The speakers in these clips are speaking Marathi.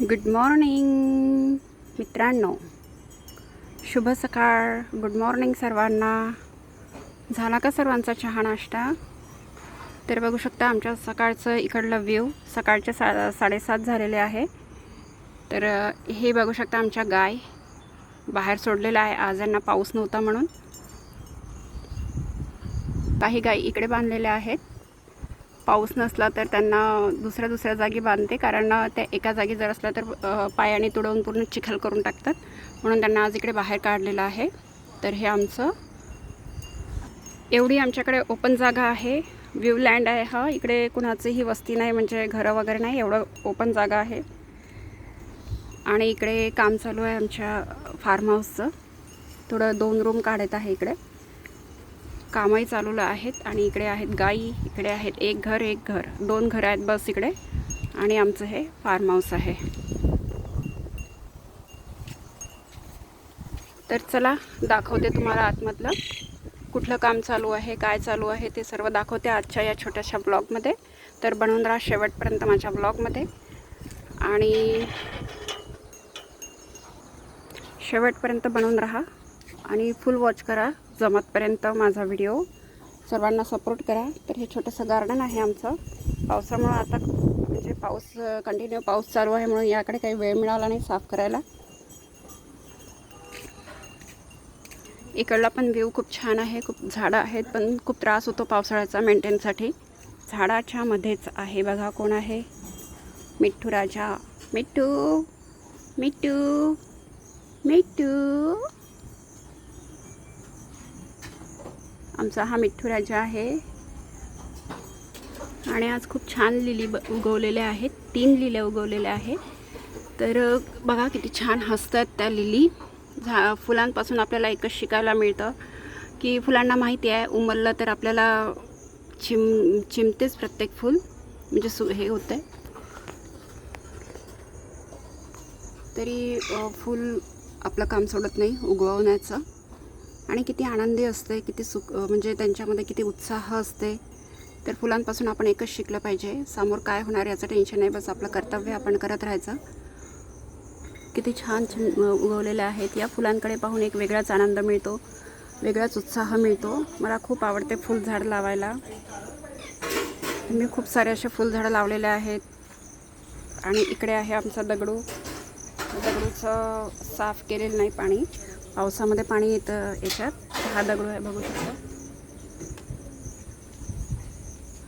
गुड मॉर्निंग मित्रांनो. शुभ सकाळ. गुड मॉर्निंग सर्वांना. झाला का सर्वांचा चहा नाश्ता? तर बघू शकता आमच्या सकाळचं इकडलं व्ह्यू सकाळचे सा साडेसात झालेले आहे. तर हे बघू शकता आमच्या गाय. बाहेर सोडलेलं आहे. आज यांना पाऊस नव्हता म्हणून. काही गाय इकडे बांधलेल्या आहेत. पाऊस नसला तर त्यांना दुसऱ्या दुसऱ्या जागी बांधते कारण त्या एका जागी जर असलं तर पायाने तुडवून पूर्ण चिखल करून टाकतात. म्हणून त्यांना आज इकडे बाहेर काढलेलं आहे. तर हे आमचं एवढी आमच्याकडे ओपन जागा आहे. व्ह्यू लँड आहे हा. इकडे कुणाचीही वस्ती नाही म्हणजे घरं वगैरे नाही. एवढं ओपन जागा आहे. आणि इकडे काम चालू आहे आमच्या फार्म हाऊसचं थोडं दोन रूम काढत आहे इकडे. कामही चालू आहेत आणि इकडे आहेत गाई इकडे आहेत एक घर एक घर. दोन घरं आहेत बस इकडे आणि आमचं हे फार्म हाऊस आहे. तर चला दाखवते तुम्हाला आतमधलं. कुठलं काम चालू आहे काय चालू आहे ते सर्व दाखवते आजच्या या छोट्याशा ब्लॉगमध्ये तर बनवून राहा शेवटपर्यंत माझ्या ब्लॉगमध्ये आणि शेवटपर्यंत बनवून राहा आणि फुल वॉच करा. जमतपर्यंत माझा व्हिडिओ. सर्वांना सपोर्ट करा. तर हे छोटंसं गार्डन आहे आमचं. पावसामुळं आता म्हणजे पाऊस कंटिन्यू पाऊस चालू आहे म्हणून याकडे काही वेळ मिळाला नाही साफ करायला. इकडला पण व्ह्यू खूप छान आहे खूप झाडं आहेत पण खूप त्रास होतो पावसाळ्याचा मेंटेनसाठी झाडाच्या मध्येच आहे बघा कोण आहे. मिठ्ठू राजा. मिठ्ठू. मिठ्ठू. मिठ्ठू. आमचा हा मिठ्ठू राजा आहे. आणि आज खूप छान लिली ब उगवलेल्या आहेत. तीन लिल्या उगवलेल्या आहेत. तर बघा किती छान हसतात त्या लिली. झा फुलांपासून आपल्याला एकच शिकायला मिळतं की फुलांना माहिती आहे उमललं तर आपल्याला चिम चिमतेच प्रत्येक फूल. म्हणजे सु हे होतं तरी फूल आपलं काम सोडत नाही उगवण्याचं. आणि किती आनंदी असते किती सुख म्हणजे त्यांच्यामध्ये किती उत्साह असते. तर फुलांपासून आपण एकच शिकलं पाहिजे समोर काय होणार याचं टेन्शन नाही बस आपलं कर्तव्य आपण करत राहायचं. किती छान छान उगवलेल्या आहेत. या फुलांकडे पाहून एक वेगळाच आनंद मिळतो वेगळाच उत्साह मिळतो. मला खूप आवडते फुलझाड लावायला. मी खूप सारे असे फुलझाडं लावलेले आहेत. आणि इकडे आहे आमचा दगडू. दगडूचं साफ केलेलं नाही पाणी. पावसामध्ये पाणी येतं याच्यात. हा दगडू आहे बघू शकता.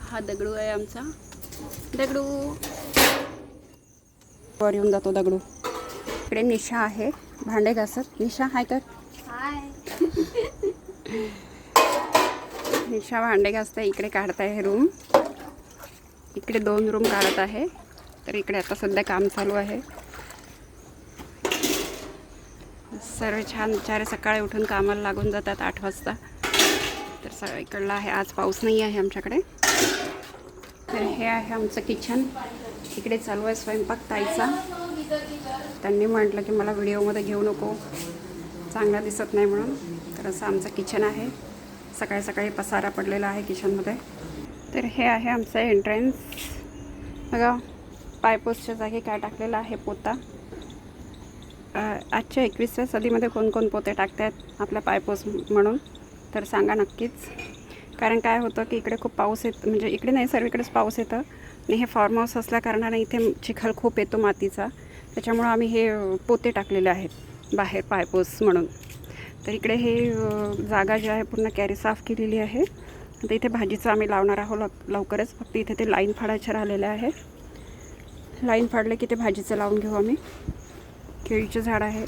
हा दगडू आहे आमचा. दगडू. वर येऊन जातो दगडू. इकडे निशा आहे. भांडे घासत. निशा हाय कर. निशा भांडे घासते इकडे काढत आहे रूम. इकडे दोन रूम काढत आहे. तर इकडे आता सध्या काम चालू आहे. सर्व छान बिचारे सकाळी उठून कामाला लागून जातात आठ वाजता. तर सगळं इकडला आहे. आज पाऊस नाही आहे आमच्याकडे. तर हे आहे आमचं किचन इकडे चालू आहे स्वयंपाक ताईचा. त्यांनी म्हटलं की मला व्हिडिओमध्ये घेऊ नको. चांगला दिसत नाही म्हणून. तर असं आमचं किचन आहे. सकाळी सकाळी पसारा पडलेला आहे किचनमध्ये तर हे आहे आमचं एंट्रन्स बघा पायपोसच्या जागी काय टाकलेलं आहे पोता. आजच्या एकवीसव्या सदीमध्ये कोण कोण पोते टाकतात आपल्या पायपोस म्हणून? तर सांगा नक्कीच. कारण काय होतं की इकडे खूप पाऊस येत म्हणजे इकडे नाही सर्वीकडेच पाऊस येतं. आणि हे फार्म हाऊस असल्या कारणाने इथे चिखल खूप येतो मातीचा. त्याच्यामुळं आम्ही हे पोते टाकलेले आहेत बाहेर पायपोस म्हणून. तर इकडे हे जागा जी आहे पूर्ण कॅरी साफ केलेली आहे. आता इथे भाजीचं आम्ही लावणार आहोत लव- लवकरच. फक्त इथे ते लाईन फाडायचे राहिलेले आहे. लाईन फाडले की ते भाजीचं लावून घेऊ आम्ही. केळीचे झाड आहे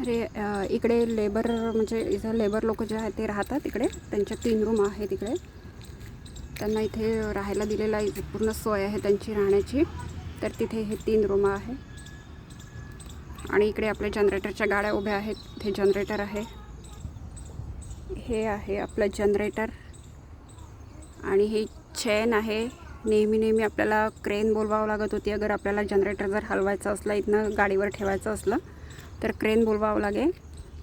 अरे इकडे लेबर म्हणजे इथं लेबर लोक जे आहेत ते राहतात इकडे. त्यांच्या तीन रूम आहेत इकडे. त्यांना इथे राहायला दिलेला पूर्ण सोय आहे त्यांची राहण्याची. तर तिथे हे तीन रूम आहे. आणि इकडे आपल्या जनरेटरच्या गाड्या उभ्या आहेत. हे जनरेटर आहे. हे आहे आपलं जनरेटर. आणि हे चेन आहे. नेहमी नेहमी आपल्याला क्रेन बोलवावं लागत होती. अगर आपल्याला जनरेटर जर हलवायचं असलं इथनं गाडीवर ठेवायचं असलं तर क्रेन बोलवावं लागेल.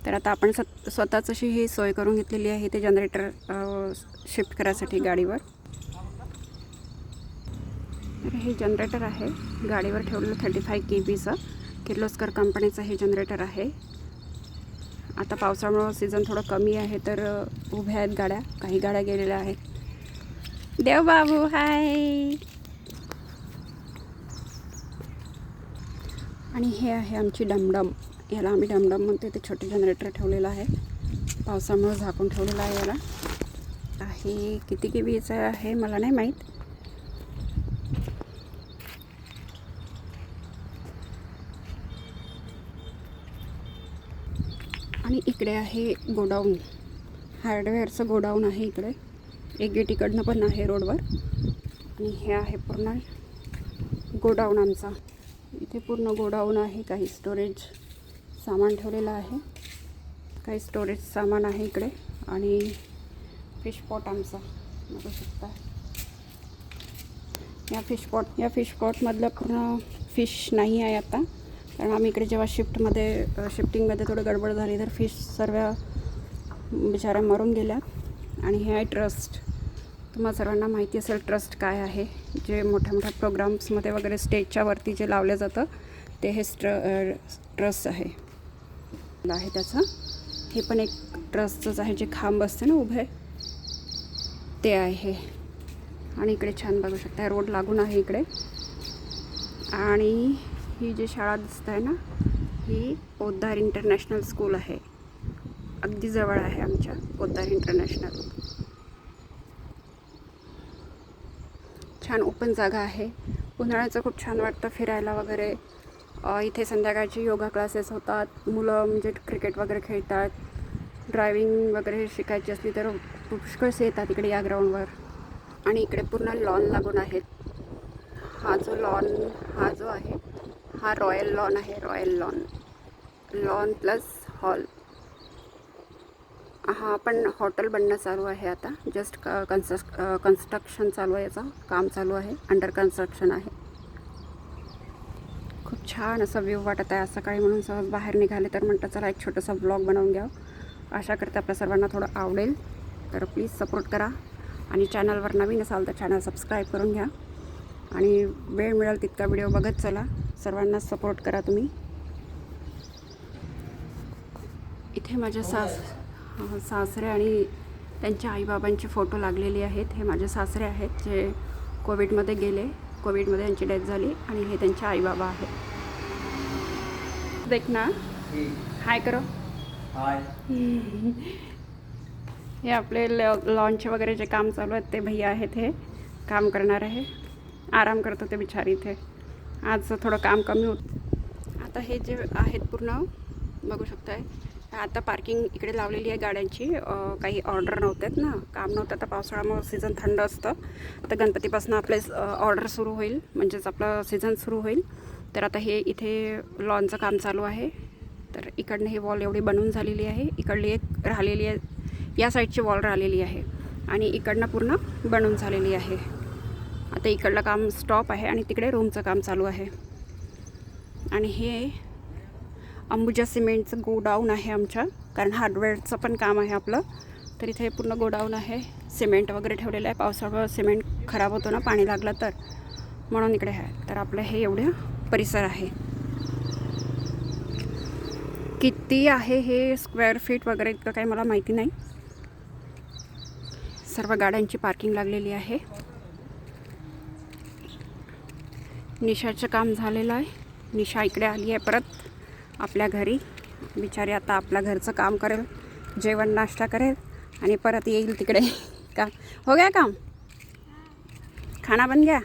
तर आता आपण स्वत स्वतःच अशी ही सोय करून घेतलेली आहे ते जनरेटर शिफ्ट करायसाठी गाडीवर. तर हे जनरेटर आहे. गाडीवर ठेवलेलं थर्टी फाय के बीचं किर्लोस्कर कंपनीचं हे जनरेटर आहे. आता पावसामुळं सीझन थोडं कमी आहे तर उभ्या आहेत गाड्या. काही गाड्या गेलेल्या आहेत. देव बाबू हाय आणि हे आहे आमची डमडम याला आम्ही डमडम म्हणतो ते छोटे जनरेटर ठेवलेलं आहे पावसामुळे झाकून ठेवलेलं आहे याला आहे किती के बीचं आहे मला नाही माहीत आणि इकडे आहे गोडाऊन हार्डवेअरचं गोडाऊन आहे इकडे एक गेट इकडनं पण आहे रोडवर. आणि हे आहे पूर्ण गोडाऊन आमचा. इथे पूर्ण गोडाऊन आहे काही स्टोरेज सामान ठेवलेलं आहे. काही स्टोरेज सामान आहे इकडे. आणि फिश पॉट आमचा. बघू शकता. या फिश पॉट या फिश पॉटमधलं पूर्ण फिश नाही आहे आता. कारण आम्ही इकडे जेव्हा शिफ्टमध्ये शिफ्टिंगमध्ये थोडं गडबड झाली तर फिश सर्व बिचाऱ्या मरून गेल्या आणि हे आहे ट्रस्ट. तुम्हाला सर्वांना माहिती असेल ट्रस्ट काय आहे. जे मोठ्या मोठ्या प्रोग्राम्समध्ये वगैरे स्टेजच्या वरती जे लावलं जातं ते हे स्ट्र ट्रस्ट आहे. आहे त्याचं. हे पण एक ट्रस्टचंच आहे जे खांब असते ना उभे ते आहे. आणि इकडे छान बघू शकता रोड लागून आहे इकडे. आणि ही जी शाळा दिसत आहे ना ही पोद्दार इंटरनॅशनल स्कूल आहे. अगदी जवळ आहे आमच्या पोद्दार इंटरनॅशनल छान ओपन जागा आहे. उन्हाळ्याचं खूप छान वाटतं फिरायला वगैरे. इथे संध्याकाळचे योगा क्लासेस होतात. मुलं म्हणजे क्रिकेट वगैरे खेळतात. ड्रायविंग वगैरे शिकायची असली तर पुष्कळसे येतात इकडे या ग्राउंडवर आणि इकडे पूर्ण लॉन लागून आहेत. हा जो लॉन हा जो आहे हा रॉयल लॉन आहे royal lawn lawn plus hall हा पण हॉटेल बनणं चालू आहे आता. जस्ट क कन्स्ट्रक् कन्स्ट्रक्शन चालू आहे याचं. काम चालू आहे. अंडर कन्स्ट्रक्शन आहे. खूप छान असा व्ह्यू वाटत आहे. आज सकाळी म्हणून सहज बाहेर निघाले तर म्हटलं चला एक छोटासा ब्लॉग बनवून घ्यावं. आशा करते आपल्या सर्वांना थोडं आवडेल. तर प्लीज सपोर्ट करा. आणि चॅनलवर नवीन असाल तर चॅनल सबस्क्राईब करून घ्या. आणि वेळ मिळेल तितका व्हिडिओ बघत चला. सर्वांना सपोर्ट करा तुम्ही. इथे माझ्या सास सासरे आणि त्यांच्या आईबाबांचे फोटो लागलेले आहेत. हे माझे सासरे आहेत जे कोविडमध्ये गेले. कोविडमध्ये यांची डेथ झाली आणि हे त्यांचे आईबाबा आहेत. देख ना. हाय करो. हाय. हे आपले लॉन्च वगैरे जे काम चालू आहेत ते भैया आहेत हे. काम करणार आहे. आराम करत होते बिचारी इथे. आज थोडं काम कमी होत. आता हे जे आहेत पूर्ण बघू शकताय. आता पार्किंग इकडे लावलेली आहे गाड्यांची. काही ऑर्डर नव्हत्यात ना. काम नव्हतं. आता पावसाळ्यामुळं सीझन थंड असतं. तर गणपतीपासून आपले ऑर्डर सुरू होईल. म्हणजेच आपलं सीझन सुरू होईल. तर आता हे इथे लॉनचं काम चालू आहे. तर इकडनं ही वॉल एवढी बनवून झालेली आहे. इकडली एक राहिलेली आहे. या साईडची वॉल राहिलेली आहे. आणि इकडनं पूर्ण बनवून झालेली आहे. आता इकडलं काम स्टॉप आहे आणि तिकडे रूमचं काम चालू आहे. आणि हे अंबुजा सिमेंटचं गोडाऊन आहे आमच्या कारण हार्डवेअरचं पण काम आहे आपलं. तर इथे पूर्ण गोडाऊन आहे. सिमेंट वगैरे ठेवलेलं आहे. पावसाळ्यावर सिमेंट खराब होतो ना पाणी लागलं तर. म्हणून इकडे आहे. तर आपलं हे एवढं परिसर आहे. किती आहे हे स्क्वेअर फीट वगैरे इतकं काही मला माहिती नाही. सर्व गाड्यांची पार्किंग लागलेली आहे. निशाचं काम झालेलं आहे. निशा इकडे आली आहे परत. आपल्या घरी. बिचारी आता आपल्या घरचं काम करेल जेवण नाश्ता करेल आणि परत येईल तिकडे. का? हो गया काम? खाना बन गया?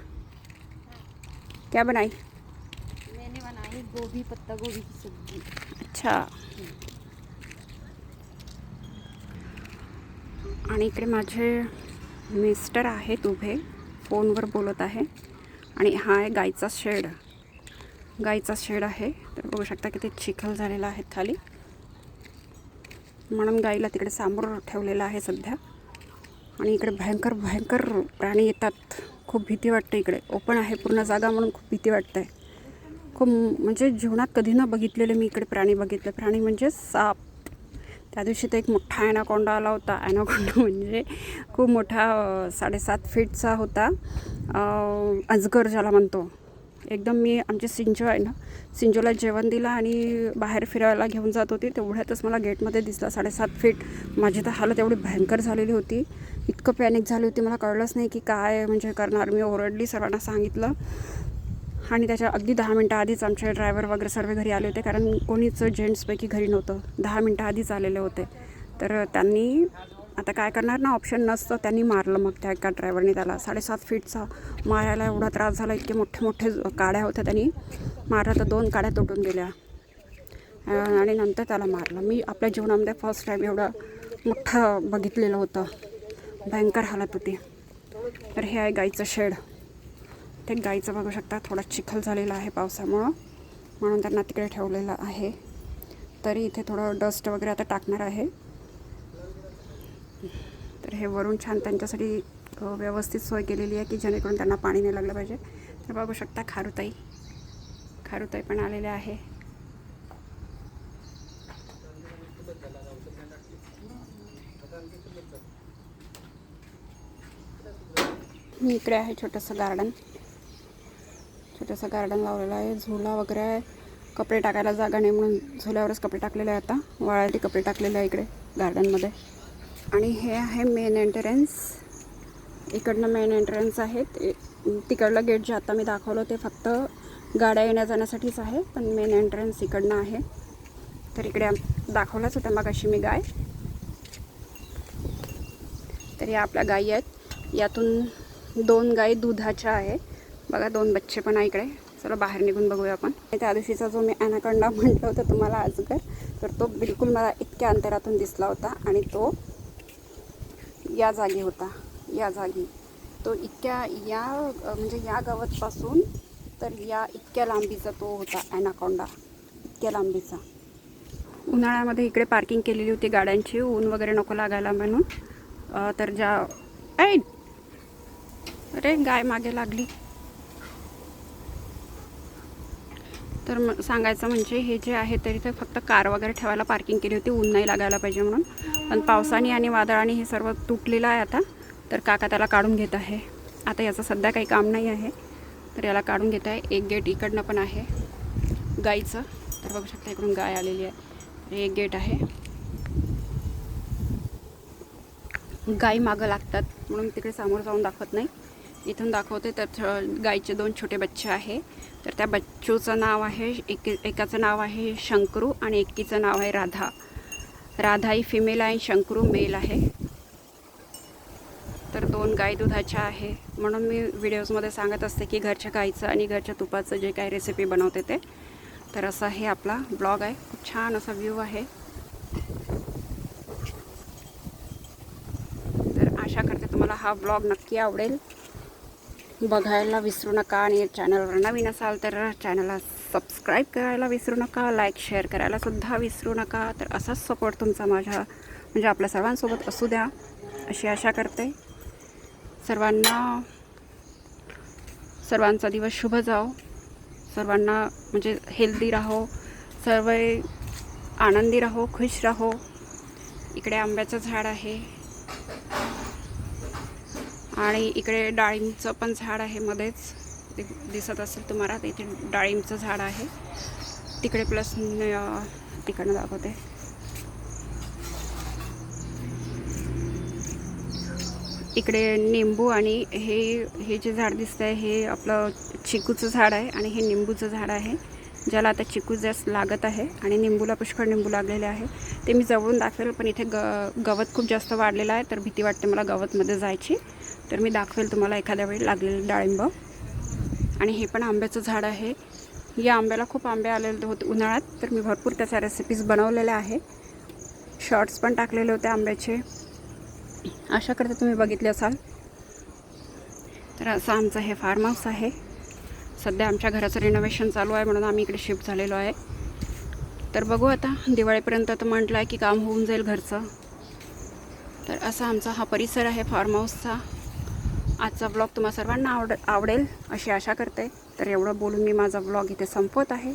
क्या बनाई? मैंने बनाई गोभी पत्ता गोभी की सब्जी। अच्छा। आणि इकडे माझे मिस्टर आहेत उभे फोनवर बोलत आहे. आणि हा आहे गाईचा शेड. गाईचा शेड आहे. तर बघू शकता किती चिखल झालेला आहे खाली. म्हणून गाईला तिकडे सामोर ठेवलेला आहे सध्या. आणि इकडे भयंकर भयंकर प्राणी येतात. खूप भीती वाटते इकडे. ओपन आहे पूर्ण जागा म्हणून खूप भीती वाटते. खूप म्हणजे जीवनात कधी न बघितलेले मी इकडे प्राणी बघितले. प्राणी म्हणजे साप. त्या दिवशी तर एक मोठा ॲनाकोंडा आला होता. ॲनाकोंडा म्हणजे खूप मोठा साडेसात फीटचा होता. अजगर ज्याला म्हणतो. एकदम मी आमची सिंजो आहे ना सिंजोला जेवण दिलं आणि बाहेर फिरायला घेऊन जात होती. तेवढ्यातच मला गेटमध्ये दिसला साडेसात फीट माझी तर हालत एवढी भयंकर झालेली होती. इतकं पॅनिक झाली होती. मला कळलंच नाही की काय म्हणजे करणार. मी ओरडली सर्वांना सांगितलं. आणि त्याच्या अगदी दहा मिनटं आधीच आमचे ड्रायव्हर वगैरे सर्व घरी आले होते. कारण कोणीच जेंट्सपैकी घरी नव्हतं. दहा मिनटं आधीच आलेले होते. तर त्यांनी आता काय करणार ना ऑप्शन नसतं. त्यांनी मारलं मग त्या एका ड्रायव्हरने त्याला. साडेसात फीटचा मारायला एवढा त्रास झाला इतके मोठे मोठे काड्या होत्या त्यांनी. मारलं तर दोन काड्या तुटून गेल्या. आणि नंतर त्याला मारलं. मी आपल्या जीवनामध्ये फर्स्ट टाईम एवढं मोठं बघितलेलं होतं. भयंकर हालत होती. तर हे आहे गाईचं शेड. ते गाईचं बघू शकता थोडा चिखल झालेला आहे पावसामुळं. म्हणून त्यांना तिकडे ठेवलेलं आहे. तरी इथे थोडं डस्ट वगैरे आता टाकणार आहे. तर हे वरून छान त्यांच्यासाठी व्यवस्थित सोय केलेली आहे की जेणेकरून त्यांना पाणी नाही लागलं पाहिजे. तर बघू शकता खारुताई. खारुताई पण आलेल्या आहे. इकडे आहे छोटंसं गार्डन छोटंसं गार्डन लावलेलं आहे. झुला वगैरे आहे. कपडे टाकायला जागा नाही म्हणून झुल्यावरच कपडे टाकलेले आहे आता. वाळायला कपडे टाकलेले आहे इकडे गार्डनमध्ये आणि हे आहे मेन एंट्रन्स इकडनं मेन एंट्रन्स आहे ते तिकडलं गेट जे आता मी दाखवलं ते फक्त गाड्या येण्या जाण्यासाठीच आहे पण मेन एंट्रन्स इकडनं आहे. तर इकडे दाखवलंच होतं मग अशी मी गाय. तर या आपल्या गायी आहेत. यातून दोन गायी दुधाच्या आहे. बघा दोन बच्चे पण आहे इकडे. चला बाहेर निघून बघूया आपण. त्या दिवशीचा जो मी ॲनाकंडा म्हटलं होतं तुम्हाला आजगर तर तो बिलकुल मला इतक्या अंतरातून दिसला होता आणि तो या जागी होता या जागी. तो इतक्या या म्हणजे या गवतपासून तर या इतक्या लांबीचा तो होता ॲनाकोंडा इतक्या लांबीचा. उन्हाळ्यामध्ये इकडे पार्किंग केलेली होती गाड्यांची ऊन वगैरे नको लागायला म्हणून. तर ज्या ऐ! अरे गाय मागे लागली. तर मग सांगायचं म्हणजे हे जे आहे तरी ते फक्त कार वगैरे ठेवायला पार्किंग केली होती. ऊन नाही लागायला पाहिजे म्हणून. पण पावसाने आणि वादळाने हे सर्व तुटलेलं आहे आता. तर काका त्याला काढून घेत आहे. आता याचं सध्या काही काम नाही आहे. तर याला काढून घेत आहे. एक गेट इकडनं पण आहे. गाईचं. तर बघू शकता इकडून गाय आलेली आहे. तर एक गेट आहे. गाई मागं लागतात. म्हणून तिकडे समोर जाऊन दाखवत नाही. इथून दाखवते तर छ- गाईचे दोन छोटे बच्चे आहे. तर त्या बच्चूचं नाव आहे एक एकाचं नाव आहे शंकरू आणि एकीचं नाव आहे राधा. राधा ही फिमेल आहे शंकरू मेल आहे. तर दोन गाय दुधाच्या आहे. म्हणून मी व्हिडिओजमध्ये सांगत असते की घरच्या गाईचं आणि घरच्या तुपाचं जे काही रेसिपी बनवते ते. तर असा हे आपला ब्लॉग आहे. खूप छान असा व्ह्यू आहे. तर आशा करते तुम्हाला हा ब्लॉग नक्की आवडेल. बघायला विसरू नका आणि चॅनलवर नवीन असाल तर चॅनलला सबस्क्राईब करायला विसरू नका लाईक शेअर करायलासुद्धा विसरू नका. तर असाच सपोर्ट तुमचा माझ्या म्हणजे आपल्या सर्वांसोबत असू द्या. अशी आशा करते. सर्वांना सर्वांचा दिवस शुभ जाओ. सर्वांना म्हणजे हेल्दी राहो. सर्व आनंदी राहो खुश राहो. इकडे आंब्याचं झाड आहे. आणि इकडे डाळिंबचं पण झाड आहे मध्येच. ते दिसत असेल तुम्हाला तर इथे डाळिंबचं झाड आहे. तिकडे प्लस तिकडनं दाखवते. इकडे निंबू आणि हे हे जे झाड दिसतं आहे हे आपलं चिकूचं झाड आहे आणि हे निंबूचं झाड आहे. ज्याला आता चिकू जास्त लागत आहे आणि निंबूला पुष्कळ निंबू लागलेले आहे. ते मी जवळून दाखवेल पण इथे ग गवत खूप जास्त वाढलेलं आहे तर भीती वाटते मला गवतमध्ये जायची. तर मी दाखवेल तुम्हाला एखाद्या वेळी लागलेलं डाळिंब. आणि हे पण आंब्याचं झाड आहे. या आंब्याला खूप आंबे आलेले होते उन्हाळ्यात तर मी भरपूर त्याच्या रेसिपीज बनवलेल्या आहे. शॉर्ट्स पण टाकलेले होते आंब्याचे. अशा करते तुम्ही बघितले असाल. तर असं आमचं हे फार्म हाऊस आहे. सध्या आमच्या घराचं रिनोव्हेशन चालू आहे म्हणून आम्ही इकडे शिफ्ट झालेलो आहे. तर बघू आता दिवाळीपर्यंत तर म्हटलं आहे की काम होऊन जाईल घरचं. तर असा आमचा हा परिसर आहे फार्म हाऊसचा आजचा ब्लॉग तुम्हा सर्वांना आवड आवडेल अशी आशा करते. तर एवढं बोलून मी माझा ब्लॉग इथे संपवत आहे.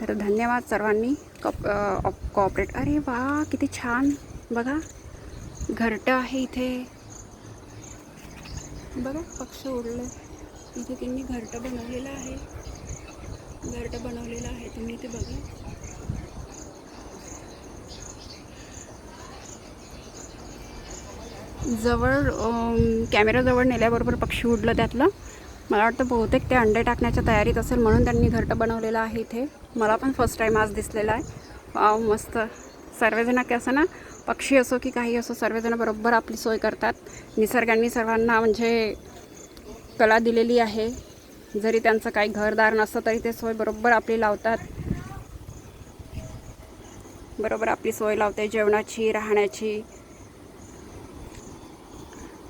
तर धन्यवाद सर्वांनी. कॉप कॉपरेट अरे वा किती छान. बघा घरटं आहे इथे. बघा पक्ष उडलं. इथे त्यांनी घरटं बनवलेलं आहे. घरटं बनवलेलं आहे. तुम्ही इथे बघा. जवळ कॅमेराजवळ नेल्याबरोबर पक्षी उडलं त्यातलं. मला वाटतं बहुतेक ते अंडे टाकण्याच्या तयारीत असेल म्हणून त्यांनी घरटं बनवलेलं आहे इथे. मला पण फर्स्ट टाईम आज दिसलेला आहे. वाव मस्त. सर्वजण कसं ना पक्षी असो की काही असो सर्वजण बरोबर आपली सोय करतात. निसर्गांनी सर्वांना म्हणजे कला दिलेली आहे. जरी त्यांचं काही घरदार नसतं तरी ते सोय बरोबर आपली लावतात. बरोबर आपली सोय लावते जेवणाची राहण्याची.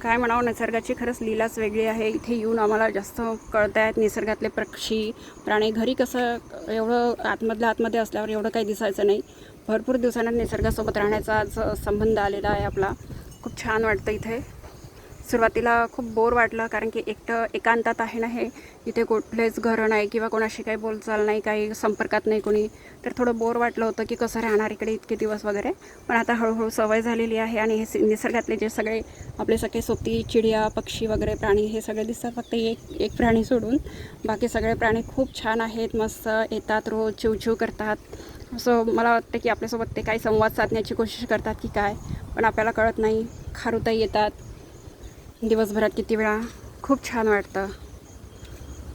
काय म्हणावं? निसर्गाची खरंच लीलाच वेगळी आहे. इथे येऊन आम्हाला जास्त कळत आहेत निसर्गातले पक्षी प्राणी. घरी कसं एवढं आतमधल्या आतमध्ये असल्यावर एवढं काही दिसायचं नाही. भरपूर दिवसांना निसर्गासोबत राहण्याचा संबंध आलेला आहे आपला. खूप छान वाटतं इथे. सुरुवातीला खूप बोर वाटलं कारण की एकटं एकांतात आहे ना हे. इथे कुठलेच घरं नाही किंवा कोणाशी काही बोलचाल नाही काही संपर्कात नाही कोणी. तर थोडं बोर वाटलं होतं की कसं राहणार इकडे इतके दिवस वगैरे. पण आता हळूहळू सवय झालेली आहे आणि हे निसर्गातले जे सगळे आपले सगळे सोती चिडिया पक्षी वगैरे प्राणी हे सगळे दिसतात फक्त एक एक प्राणी सोडून. बाकी सगळे प्राणी खूप छान आहेत मस्त येतात रोज चिवचिव करतात. असं मला वाटतं की आपल्यासोबत ते काही संवाद साधण्याची कोशिश करतात की काय पण आपल्याला कळत नाही. खारुताई येतात. दिवसभरात किती वेळा खूप छान वाटतं.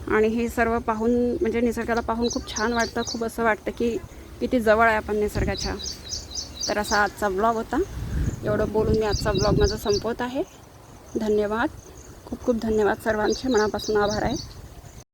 आणि हे सर्व पाहून म्हणजे निसर्गाला पाहून खूप छान वाटतं. खूप असं वाटतं की किती जवळ आहे आपण निसर्गाच्या. तर असा आजचा ब्लॉग होता. एवढं बोलून मी आजचा ब्लॉग माझा संपवत आहे. धन्यवाद. खूप खूप धन्यवाद सर्वांचे. मनापासून आभार आहे.